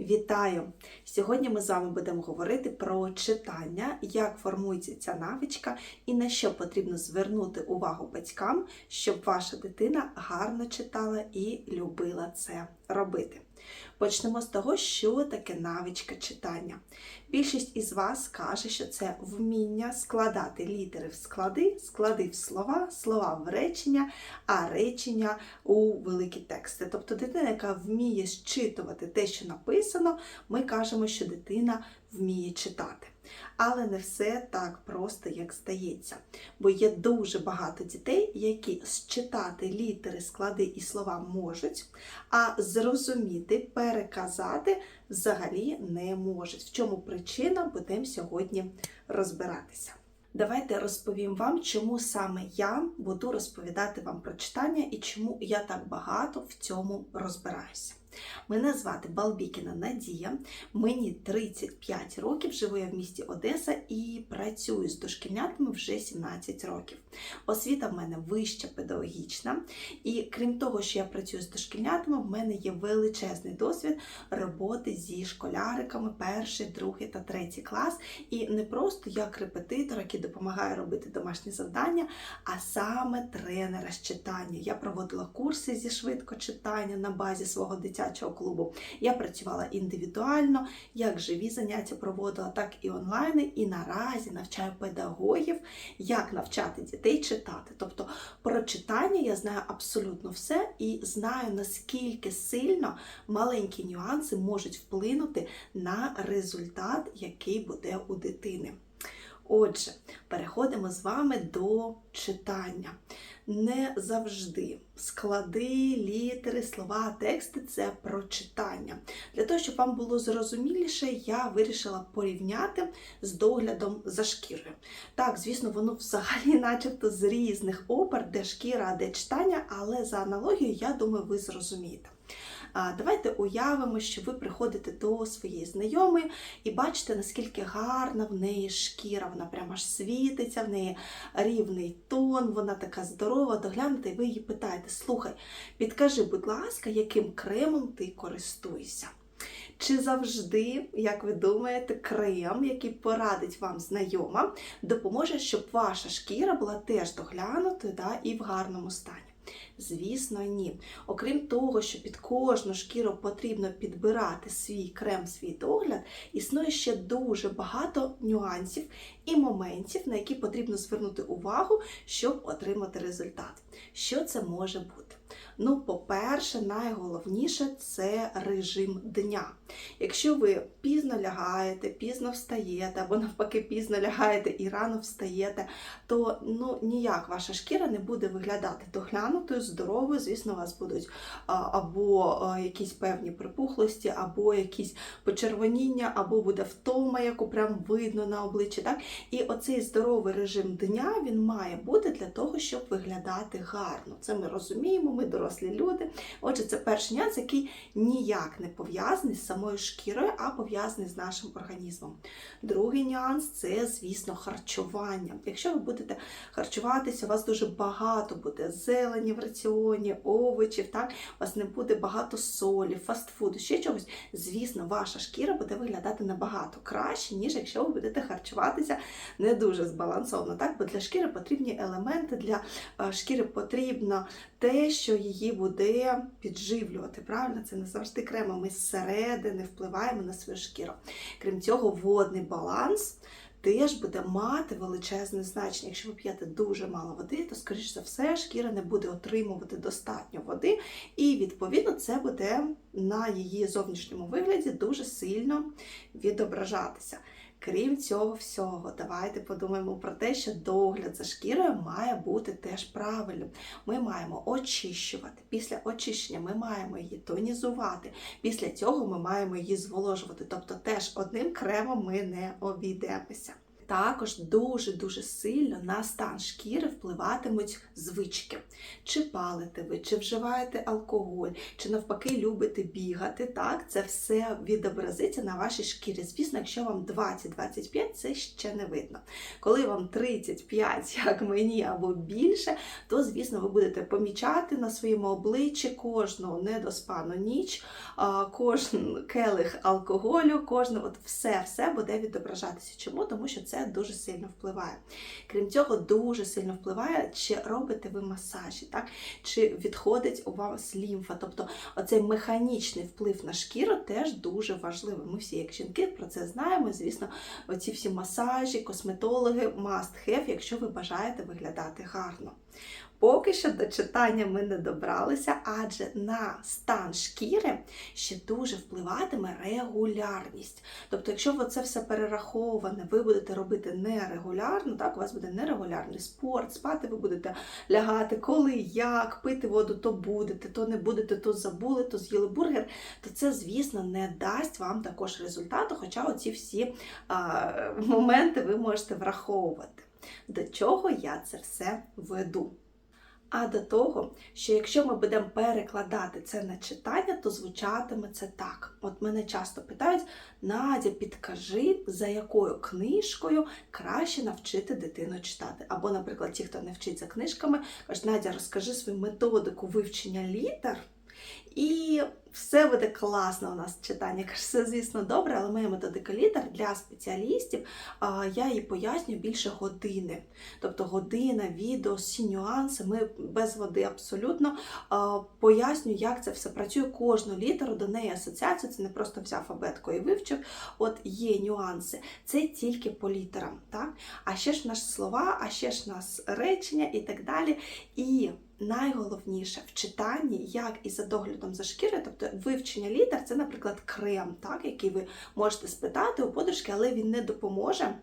Вітаю! Сьогодні ми з вами будемо говорити про читання, як формується ця навичка і на що потрібно звернути увагу батькам, щоб ваша дитина гарно читала і любила це робити. Почнемо з того, що таке навичка читання. Більшість із вас каже, що це вміння складати літери в склади, склади в слова, слова в речення, а речення у великі тексти. Тобто дитина, яка вміє зчитувати те, що написано, ми кажемо, що дитина вміє читати. Але не все так просто, як здається. Бо є дуже багато дітей, які зчитати літери, склади і слова можуть, а зрозуміти, переказати взагалі не можуть. В чому причина, будемо сьогодні розбиратися. Давайте розповім вам, чому саме я буду розповідати вам про читання і чому я так багато в цьому розбираюся. Мене звати Балбікіна Надія, мені 35 років, живу я в місті Одеса і працюю з дошкільнятами вже 17 років. Освіта в мене вища педагогічна, і крім того, що я працюю з дошкільнятами, в мене є величезний досвід роботи зі школяриками перший, другий та третій клас. І не просто як репетитор, який допомагає робити домашні завдання, а саме тренера з читання. Я проводила курси зі швидкочитання на базі свого дитячого клубу. Я працювала індивідуально, як живі заняття проводила, так і онлайн. І наразі навчаю педагогів, як навчати дітей читати. Тобто про читання я знаю абсолютно все і знаю, наскільки сильно маленькі нюанси можуть вплинути на результат, який буде у дитини. Отже, переходимо з вами до читання. Не завжди склади, літери, слова, тексти це про читання. Для того, щоб вам було зрозуміліше, я вирішила порівняти з доглядом за шкірою. Так, звісно, воно взагалі, начебто, з різних опер, де шкіра, де читання, але за аналогією, я думаю, ви зрозумієте. Давайте уявимо, що ви приходите до своєї знайомої і бачите, наскільки гарна в неї шкіра. Вона прямо аж світиться, в неї рівний тон, вона така здорова, доглянута, і ви її питаєте: слухай, підкажи, будь ласка, яким кремом ти користуєшся? Чи завжди, як ви думаєте, крем, який порадить вам знайома, допоможе, щоб ваша шкіра була теж доглянутою да, і в гарному стані? Звісно, ні. Окрім того, що під кожну шкіру потрібно підбирати свій крем, свій догляд, існує ще дуже багато нюансів і моментів, на які потрібно звернути увагу, щоб отримати результат. Що це може бути? Ну, по-перше, найголовніше це режим дня. Якщо ви пізно лягаєте, пізно встаєте, або навпаки, пізно лягаєте і рано встаєте, то ну, ніяк ваша шкіра не буде виглядати доглянутою, здоровою. Звісно, у вас будуть або якісь певні припухлості, або якісь почервоніння, або буде втома, яку прям видно на обличчі. Так? І оцей здоровий режим дня він має бути для того, щоб виглядати гарно. Це ми розуміємо, ми дорослі люди. Отже, це перший нюанс, який ніяк не пов'язаний з самою шкірою, а пов'язаний з нашим організмом. Другий нюанс це, звісно, харчування. Якщо ви будете харчуватися, у вас дуже багато буде зелені в раціоні, овочів, так? у вас не буде багато солі, фастфуду, ще чогось. Звісно, ваша шкіра буде виглядати набагато краще, ніж якщо ви будете харчуватися не дуже збалансовано. Так? Бо для шкіри потрібні елементи, для шкіри потрібно те, що її буде підживлювати. Правильно, це не завжди крема. Ми зсередини впливаємо на свою шкіру. Крім цього, водний баланс. Теж буде мати величезне значення. Якщо ви п'єте дуже мало води, то, скоріш за все, шкіра не буде отримувати достатньо води, і, відповідно, це буде на її зовнішньому вигляді дуже сильно відображатися. Крім цього всього, давайте подумаємо про те, що догляд за шкірою має бути теж правильним. Ми маємо очищувати. Після очищення ми маємо її тонізувати. Після цього ми маємо її зволожувати. Тобто теж одним кремом ми не обійдемося. Також дуже-дуже сильно на стан шкіри впливатимуть звички. Чи палите ви, чи вживаєте алкоголь, чи навпаки любите бігати. Так, це все відобразиться на вашій шкірі. Звісно, якщо вам 20-25, це ще не видно. Коли вам 35, як мені, або більше, то звісно ви будете помічати на своєму обличчі кожну недоспану ніч, кожен келих алкоголю, кожне от все, все буде відображатися. Чому? Тому що це дуже сильно впливає. Крім цього, дуже сильно впливає, чи робите ви масажі, так? чи відходить у вас лімфа. Тобто оцей механічний вплив на шкіру теж дуже важливий. Ми всі, як жінки, про це знаємо. Звісно, оці всі масажі, косметологи, must have, якщо ви бажаєте виглядати гарно. Поки що до читання ми не добралися, адже на стан шкіри ще дуже впливатиме регулярність. Тобто, якщо це все перераховане, ви будете робити нерегулярно, так, у вас буде нерегулярний спорт, спати ви будете лягати, коли як, пити воду, то будете, то не будете, то забули, то з'їли бургер, то це, звісно, не дасть вам також результату, хоча оці всі а, моменти ви можете враховувати. До чого я це все веду? А до того, що якщо ми будемо перекладати це на читання, то звучатиме це так. От мене часто питають: Надя, підкажи, за якою книжкою краще навчити дитину читати. Або, наприклад, ті, хто не вчиться книжками, кажуть, Надя, розкажи свою методику вивчення літер. І все буде класно у нас читання. Кажу, все, звісно, добре, але моя методика літер для спеціалістів, я її пояснюю більше години. Тобто година, відео, всі нюанси. Ми без води абсолютно пояснюю, як це все працює. Кожну літеру до неї асоціацію. Це не просто взяв абетку і вивчив. От є нюанси. Це тільки по літерам. Так? А ще ж в слова, а ще ж нас речення і так далі. І найголовніше в читанні, як і за доглядом за шкіри, тобто вивчення літер, це, наприклад, крем, так, який ви можете спитати у подружки, але він не допоможе,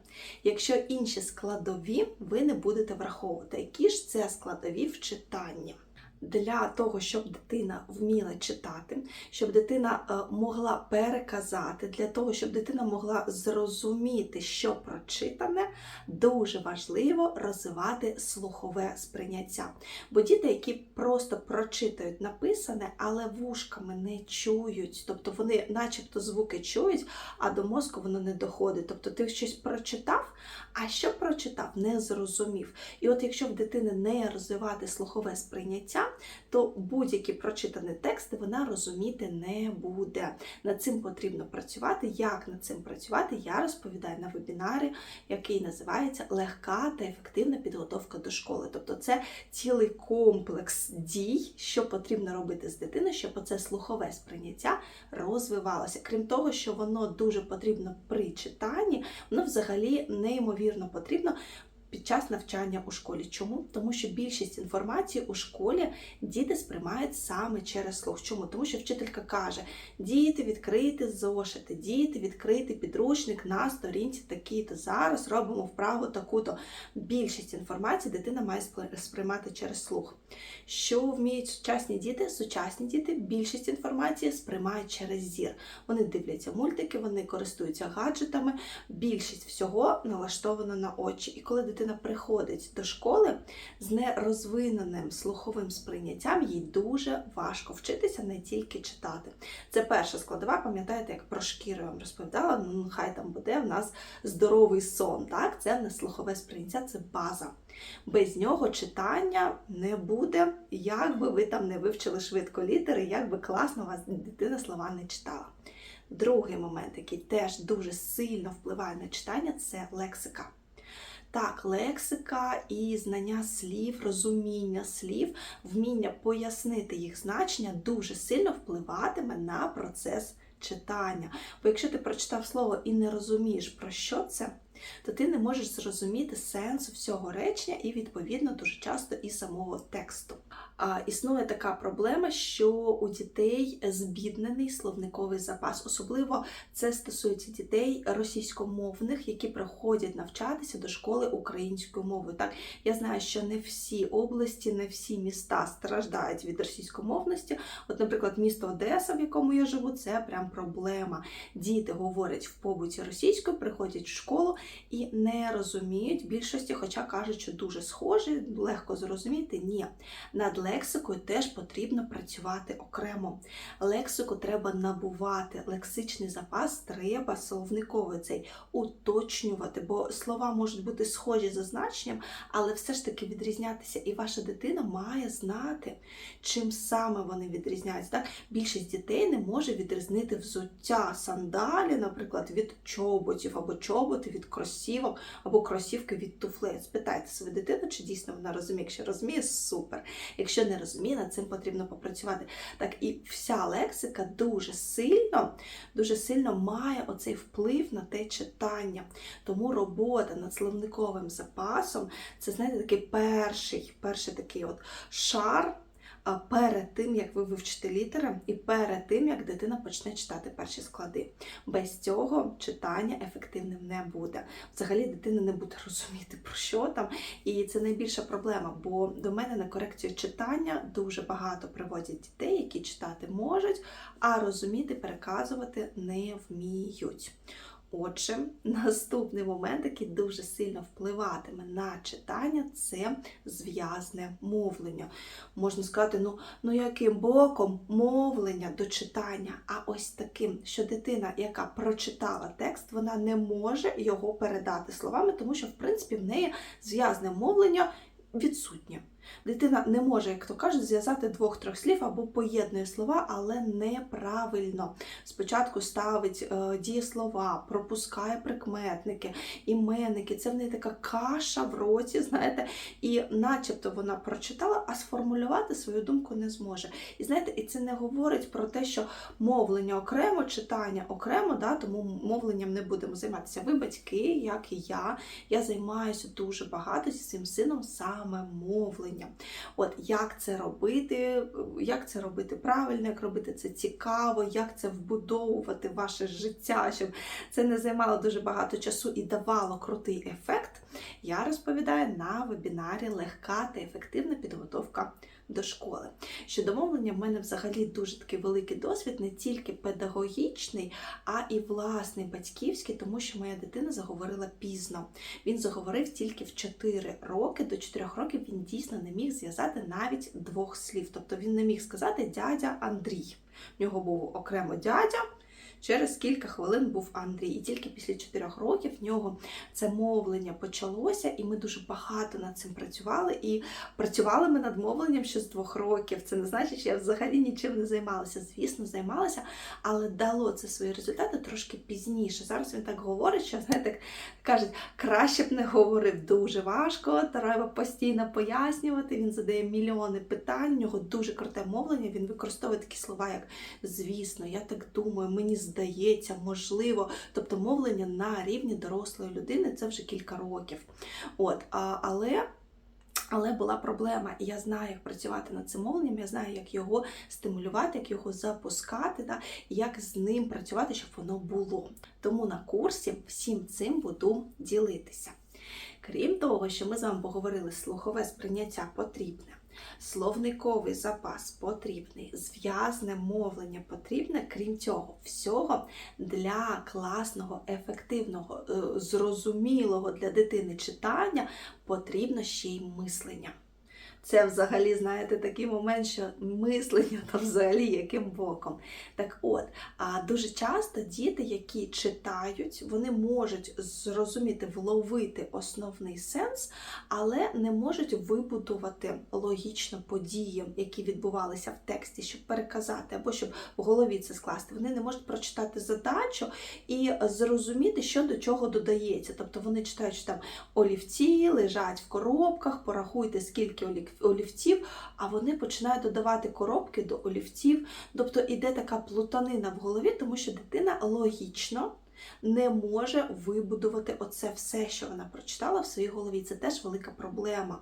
якщо інші складові ви не будете враховувати. Які ж це складові в читанні? Для того, щоб дитина вміла читати, щоб дитина е, могла переказати, для того, щоб дитина могла зрозуміти, що прочитане, дуже важливо розвивати слухове сприйняття. Бо діти, які просто прочитають написане, але вушками не чують, тобто вони, начебто, звуки чують, а до мозку воно не доходить. Тобто ти щось прочитав, а що прочитав, не зрозумів. І от якщо в дитини не розвивати слухове сприйняття, то будь-які прочитані тексти вона розуміти не буде. Над цим потрібно працювати. Як над цим працювати, я розповідаю на вебінарі, який називається Легка та ефективна підготовка до школи. Тобто це цілий комплекс дій, що потрібно робити з дитиною, щоб оце слухове сприйняття розвивалося. Крім того, що воно дуже потрібно при читанні, воно взагалі неймовірно потрібно під час навчання у школі. Чому? Тому що більшість інформації у школі діти сприймають саме через слух. Чому? Тому що вчителька каже: діти, відкрити зошити, діти, відкрити підручник на сторінці такі-то. Зараз робимо вправу таку-то. Більшість інформації дитина має сприймати через слух. Що вміють сучасні діти? Сучасні діти більшість інформації сприймають через зір. Вони дивляться мультики, вони користуються гаджетами. Більшість всього налаштовано на очі. І коли дитина приходить до школи з нерозвиненим слуховим сприйняттям, їй дуже важко вчитися не тільки читати. Це перша складова, пам'ятаєте, як про шкіру вам розповідала, ну хай там буде в нас здоровий сон. Так, Це не слухове сприйняття, це база. Без нього читання не буде, як би ви там не вивчили швидко літери, як би класно вас дитина слова не читала. Другий момент, який теж дуже сильно впливає на читання, це лексика. Так, лексика і знання слів, розуміння слів, вміння пояснити їх значення дуже сильно впливатиме на процес читання. Бо якщо ти прочитав слово і не розумієш, про що це, то ти не можеш зрозуміти сенсу всього речення і, відповідно, дуже часто і самого тексту. А, Існує така проблема, що у дітей збіднений словниковий запас. Особливо це стосується дітей російськомовних, які приходять навчатися до школи українською мовою. Так, я знаю, що не всі області, не всі міста страждають від російськомовності. От, наприклад, місто Одеса, в якому я живу, це прям проблема. Діти говорять в побуті російською, приходять в школу і не розуміють більшості, хоча кажуть, що дуже схожі, легко зрозуміти. Ні, над лексикою теж потрібно працювати окремо. Лексику треба набувати, лексичний запас треба словниковий цей уточнювати, бо слова можуть бути схожі за значенням, але все ж таки відрізнятися. І ваша дитина має знати, чим саме вони відрізняються. Так? Більшість дітей не може відрізнити взуття сандалі, наприклад, від чоботів, або чоботи від кросівок, або кросівки від туфлет. Спитайте свою дитину, чи дійсно вона розуміє. Якщо розуміє, супер. Якщо не розуміє, над цим потрібно попрацювати. Так і вся лексика дуже сильно, дуже сильно має оцей вплив на те читання. Тому робота над словниковим запасом це, знаєте, такий перший, перший такий от шар перед тим, як ви вивчите літери, і перед тим, як дитина почне читати перші склади. Без цього читання ефективним не буде. Взагалі дитина не буде розуміти, про що там. І це найбільша проблема, бо до мене на корекцію читання дуже багато приводять дітей, які читати можуть, а розуміти, переказувати не вміють. Отже, наступний момент, який дуже сильно впливатиме на читання, це зв'язне мовлення. Можна сказати, ну, ну яким боком мовлення до читання, а ось таким, що дитина, яка прочитала текст, вона не може його передати словами, тому що, в принципі, в неї зв'язне мовлення відсутнє. Дитина не може, як то кажуть, зв'язати двох-трьох слів або поєднує слова, але неправильно. Спочатку ставить е, дієслова, пропускає прикметники, іменники. Це в неї така каша в роті, знаєте, і начебто вона прочитала, а сформулювати свою думку не зможе. І знаєте, і це не говорить про те, що мовлення окремо, читання окремо, да, тому мовленням не будемо займатися. Ви батьки, як і я, я займаюся дуже багато зі своїм сином саме мовленням. От як це робити, як це робити правильно, як робити це цікаво, як це вбудовувати в ваше життя, щоб це не займало дуже багато часу і давало крутий ефект, я розповідаю на вебінарі Легка та ефективна підготовка до школи. Що домовлення в мене взагалі дуже такий великий досвід, не тільки педагогічний, а і власний батьківський, тому що моя дитина заговорила пізно. Він заговорив тільки в 4 роки. До 4 років він дійсно не міг зв'язати навіть двох слів. Тобто він не міг сказати дядя Андрій. В нього був окремо дядя. Через кілька хвилин був Андрій, і тільки після чотирьох років в нього це мовлення почалося, і ми дуже багато над цим працювали. І працювали ми над мовленням ще з двох років. Це не значить, що я взагалі нічим не займалася. Звісно, займалася, але дало це свої результати трошки пізніше. Зараз він так говорить, що знаєте, кажуть, краще б не говорив дуже важко, треба постійно пояснювати. Він задає мільйони питань. У нього дуже круте мовлення. Він використовує такі слова, як звісно, я так думаю, мені здається, можливо. Тобто мовлення на рівні дорослої людини це вже кілька років. От, а, але. Але була проблема, і я знаю, як працювати над цим мовленням, я знаю, як його стимулювати, як його запускати, да, як з ним працювати, щоб воно було. Тому на курсі всім цим буду ділитися. Крім того, що ми з вами поговорили, слухове сприйняття потрібне. Словниковий запас потрібний, зв'язне мовлення потрібне, крім цього, всього для класного, ефективного, е, зрозумілого для дитини читання потрібно ще й мислення. Це взагалі, знаєте, такий момент, що мислення то взагалі яким боком. Так от, а дуже часто діти, які читають, вони можуть зрозуміти, вловити основний сенс, але не можуть вибудувати логічно події, які відбувалися в тексті, щоб переказати, або щоб в голові це скласти. Вони не можуть прочитати задачу і зрозуміти, що до чого додається. Тобто вони читають, що там олівці лежать в коробках, порахуйте, скільки олів олівців, а вони починають додавати коробки до олівців. Тобто іде така плутанина в голові, тому що дитина логічно не може вибудувати оце все, що вона прочитала в своїй голові. Це теж велика проблема.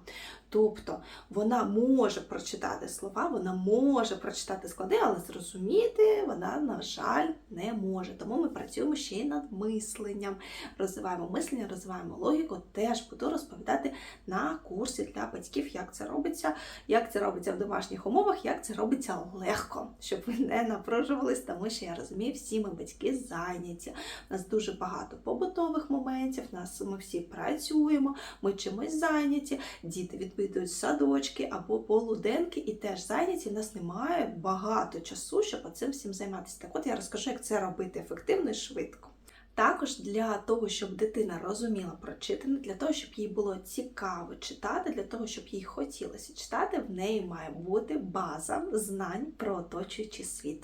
Тобто вона може прочитати слова, вона може прочитати склади, але зрозуміти вона, на жаль, не може. Тому ми працюємо ще й над мисленням. Розвиваємо мислення, розвиваємо логіку. Теж буду розповідати на курсі для батьків, як це робиться, як це робиться в домашніх умовах, як це робиться легко, щоб ви не напружувались, тому що я розумію, всі ми батьки зайняті. У нас дуже багато побутових моментів, нас ми всі працюємо, ми чимось зайняті, діти відвідують садочки або полуденки і теж зайняті. У нас немає багато часу, щоб цим всім займатися. Так от я розкажу, як це робити ефективно і швидко. Також для того, щоб дитина розуміла прочитане, для того, щоб їй було цікаво читати, для того, щоб їй хотілося читати, в неї має бути база знань про оточуючий світ.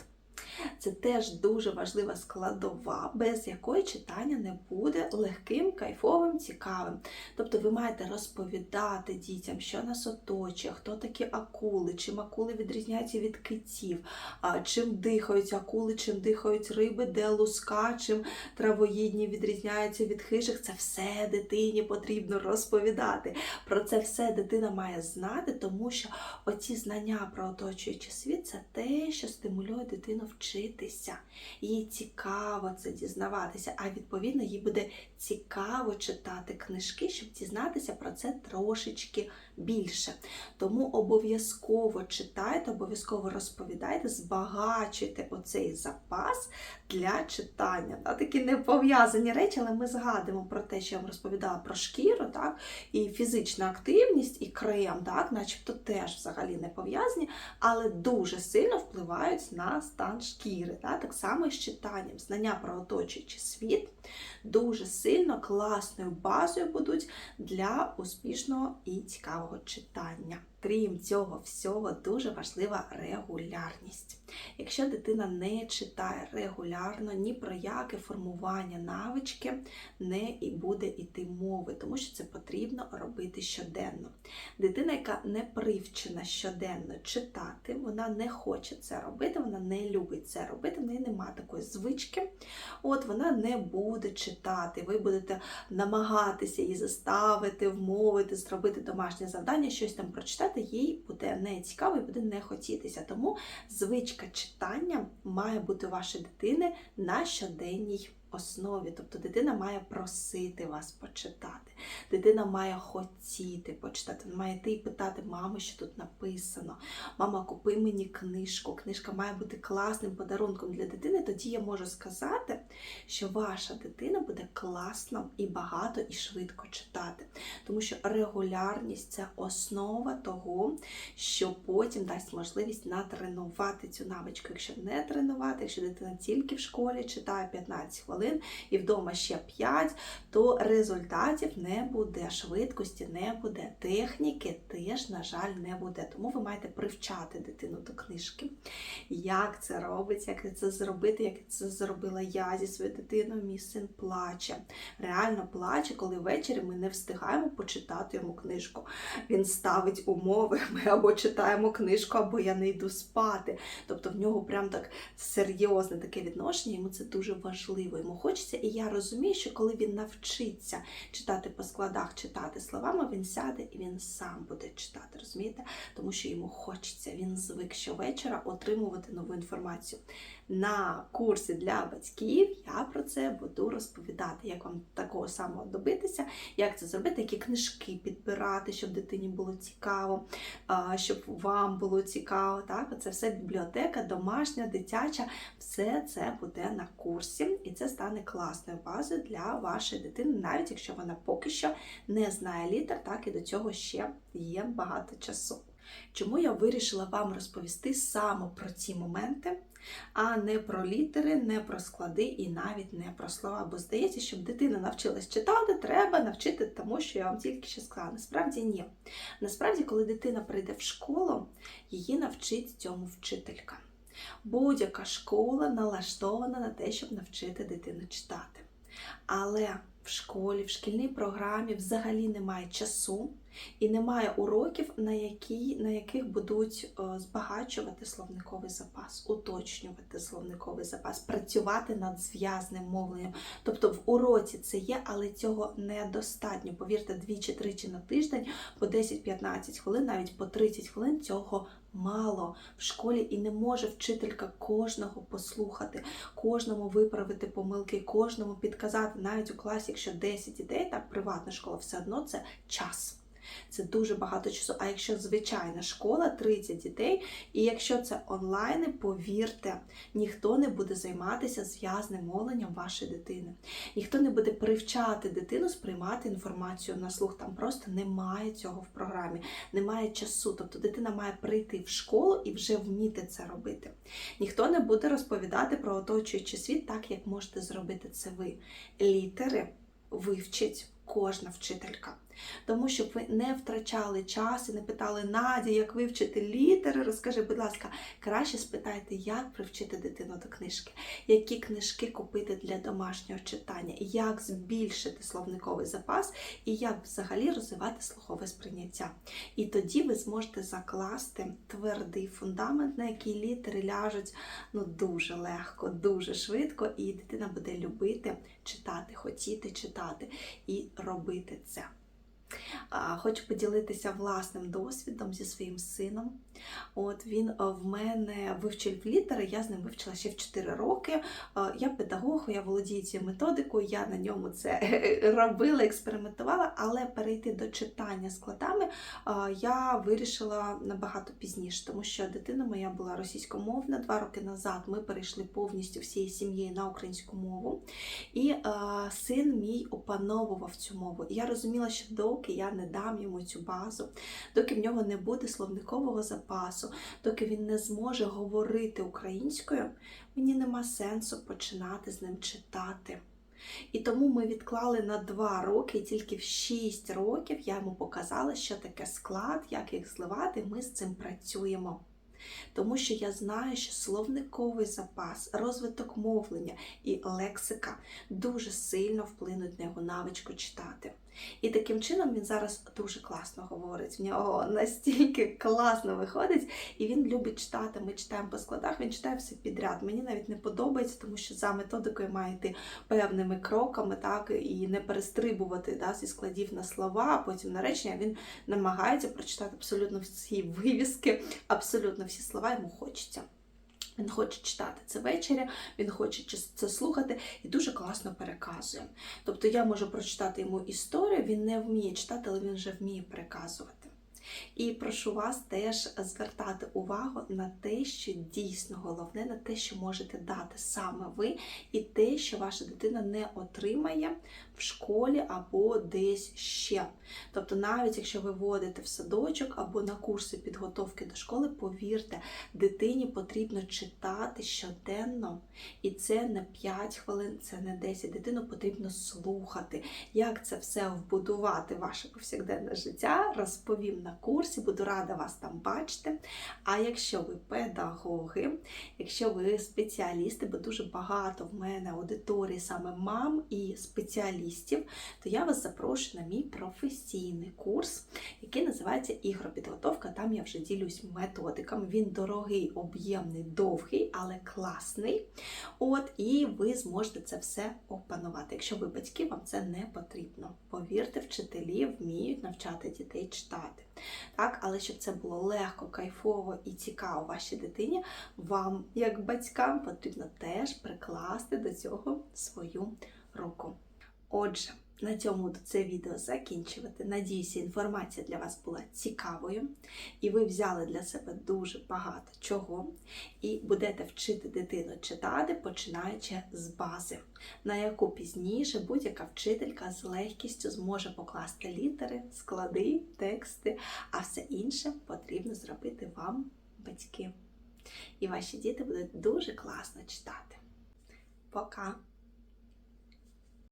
Це теж дуже важлива складова, без якої читання не буде легким, кайфовим, цікавим. Тобто ви маєте розповідати дітям, що нас оточує, хто такі акули, чим акули відрізняються від китів, чим дихають акули, чим дихають риби, де луска, чим травоїдні відрізняються від хижих. Це все дитині потрібно розповідати. Про це все дитина має знати, тому що оці знання про оточуючий світ це те, що стимулює дитину вчитися. Їй цікаво це дізнаватися, а відповідно їй буде цікаво читати книжки, щоб дізнатися про це трошечки більше. Тому обов'язково читайте, обов'язково розповідайте, збагачуйте оцей запас для читання. Такі не пов'язані речі, але ми згадуємо про те, що я вам розповідала про шкіру, так? і фізична активність, і крем, так? начебто теж взагалі не пов'язані, але дуже сильно впливають на стан шкіри. Так, так само і з читанням. Знання про оточуючий світ дуже сильно класною базою будуть для успішного і цікавого читання. Крім цього всього, дуже важлива регулярність. Якщо дитина не читає регулярно, ні про яке формування навички не і буде йти мови, тому що це потрібно робити щоденно. Дитина, яка не привчена щоденно читати, вона не хоче це робити, вона не любить це робити, в неї немає такої звички. От вона не буде читати. Ви будете намагатися її заставити, вмовити, зробити домашнє завдання, щось там прочитати, їй буде не цікаво і буде не хотітися. Тому звичка читання має бути у вашої дитини на щоденній основі. Тобто дитина має просити вас почитати. Дитина має хотіти почитати. Має йти і питати, мамо, що тут написано. Мама, купи мені книжку. Книжка має бути класним подарунком для дитини. Тоді я можу сказати, що ваша дитина буде класно і багато і швидко читати. Тому що регулярність це основа того, що потім дасть можливість натренувати цю навичку. Якщо не тренувати, якщо дитина тільки в школі читає 15 хвилин і вдома ще 5, то результатів не буде, швидкості не буде, техніки теж, на жаль, не буде. Тому ви маєте привчати дитину до книжки. Як це робиться, як це зробити, як це зробила я зі своєю дитиною, мій син плаче. Реально плаче, коли ввечері ми не встигаємо почитати йому книжку. Він ставить умови, ми або читаємо книжку, або я не йду спати. Тобто в нього прям так серйозне таке відношення, йому це дуже важливо. Йому хочеться, і я розумію, що коли він навчиться читати по складах, читати словами, він сяде і він сам буде читати, розумієте? Тому що йому хочеться, він звик щовечора отримувати нову інформацію. На курсі для батьків я про це буду розповідати, як вам такого самого добитися, як це зробити, які книжки підбирати, щоб дитині було цікаво, щоб вам було цікаво. Так, це все бібліотека, домашня, дитяча, все це буде на курсі, і це стане класною базою для вашої дитини, навіть якщо вона поки що не знає літер, так і до цього ще є багато часу. Чому я вирішила вам розповісти саме про ці моменти, а не про літери, не про склади і навіть не про слова. Бо здається, щоб дитина навчилась читати, треба навчити тому, що я вам тільки що сказала. Насправді ні. Насправді, коли дитина прийде в школу, її навчить цьому вчителька. Будь-яка школа налаштована на те, щоб навчити дитину читати. Але в школі, в шкільній програмі взагалі немає часу, І немає уроків, на, які, на яких будуть е, збагачувати словниковий запас, уточнювати словниковий запас, працювати над зв'язним мовленням. Тобто в уроці це є, але цього недостатньо. Повірте, двічі-тричі на тиждень по 10-15 хвилин, навіть по 30 хвилин цього мало в школі і не може вчителька кожного послухати, кожному виправити помилки, кожному підказати. Навіть у класі, якщо 10 дітей, так приватна школа, все одно це час. Це дуже багато часу. А якщо звичайна школа, 30 дітей, і якщо це онлайн, повірте, ніхто не буде займатися зв'язним мовленням вашої дитини. Ніхто не буде привчати дитину сприймати інформацію на слух. Там просто немає цього в програмі, немає часу. Тобто дитина має прийти в школу і вже вміти це робити. Ніхто не буде розповідати про оточуючий світ так, як можете зробити це ви. Літери вивчить кожна вчителька. Тому щоб ви не втрачали час і не питали Наді, як вивчити літери, розкажи, будь ласка, краще спитайте, як привчити дитину до книжки, які книжки купити для домашнього читання, як збільшити словниковий запас і як взагалі розвивати слухове сприйняття. І тоді ви зможете закласти твердий фундамент, на який літери ляжуть ну, дуже легко, дуже швидко, і дитина буде любити читати, хотіти читати і робити це. Хочу поділитися власним досвідом зі своїм сином. От Він в мене вивчив літери, я з ним вивчила ще в 4 роки. Я педагог, я володію цією методикою, я на ньому це робила, експериментувала, але перейти до читання складами я вирішила набагато пізніше, тому що дитина моя була російськомовна. Два роки назад ми перейшли повністю всією сім'єю на українську мову. І син мій опановував цю мову. І я розуміла, що доки я не дам йому цю базу, доки в нього не буде словникового запасу, доки він не зможе говорити українською, мені нема сенсу починати з ним читати. І тому ми відклали на два роки, і тільки в 6 років я йому показала, що таке склад, як їх зливати, ми з цим працюємо. Тому що я знаю, що словниковий запас, розвиток мовлення і лексика дуже сильно вплинуть на його навичку читати. І таким чином він зараз дуже класно говорить. В нього настільки класно виходить, і він любить читати. Ми читаємо по складах, він читає все підряд. Мені навіть не подобається, тому що за методикою має йти певними кроками, так і не перестрибувати да, зі складів на слова, а потім на речення. Він намагається прочитати абсолютно всі вивіски, абсолютно всі слова йому хочеться. Він хоче читати це ввечері, він хоче це слухати і дуже класно переказує. Тобто я можу прочитати йому історію, він не вміє читати, але він вже вміє переказувати. І прошу вас теж звертати увагу на те, що дійсно головне, на те, що можете дати саме ви, і те, що ваша дитина не отримає в школі або десь ще. Тобто, навіть якщо ви водите в садочок або на курси підготовки до школи, повірте, дитині потрібно читати щоденно. І це не 5 хвилин, це не 10. Дитину потрібно слухати. Як це все вбудувати в ваше повсякденне життя, розповім на курсі, буду рада вас там бачити. А якщо ви педагоги, якщо ви спеціалісти, бо дуже багато в мене аудиторії саме мам і спеціалістів, то я вас запрошую на мій професійний курс, який називається Ігропідготовка. Там я вже ділюсь методиками. Він дорогий, об'ємний, довгий, але класний. От, і ви зможете це все опанувати. Якщо ви батьки, вам це не потрібно. Повірте, вчителі вміють навчати дітей читати. Так, Але щоб це було легко, кайфово і цікаво вашій дитині, вам, як батькам, потрібно теж прикласти до цього свою руку. Отже, на цьому буду це відео закінчувати. Надіюся, інформація для вас була цікавою, і ви взяли для себе дуже багато чого, і будете вчити дитину читати, починаючи з бази, на яку пізніше будь-яка вчителька з легкістю зможе покласти літери, склади, тексти, а все інше потрібно зробити вам, батьки. І ваші діти будуть дуже класно читати. Пока!